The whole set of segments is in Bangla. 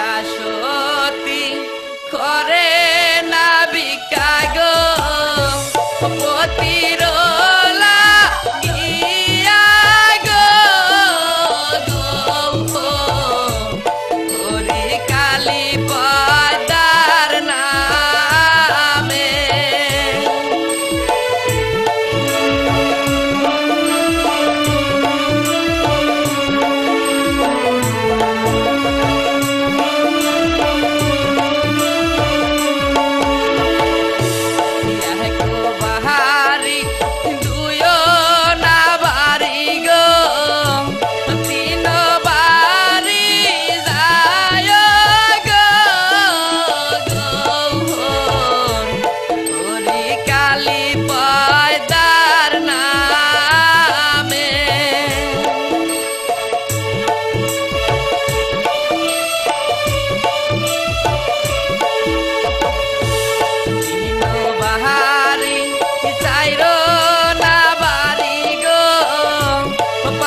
যা সতী করে না বিকাগো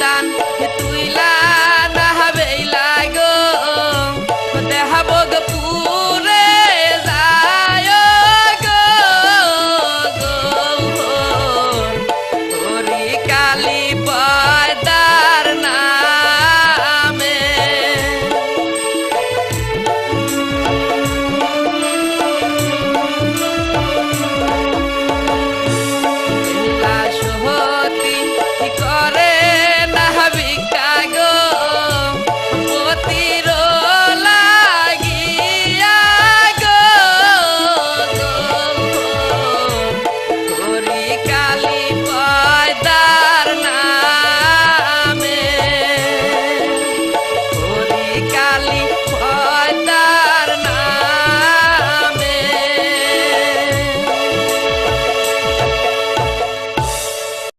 দান তুইলা না হবেলা গো। দেহাবো গপু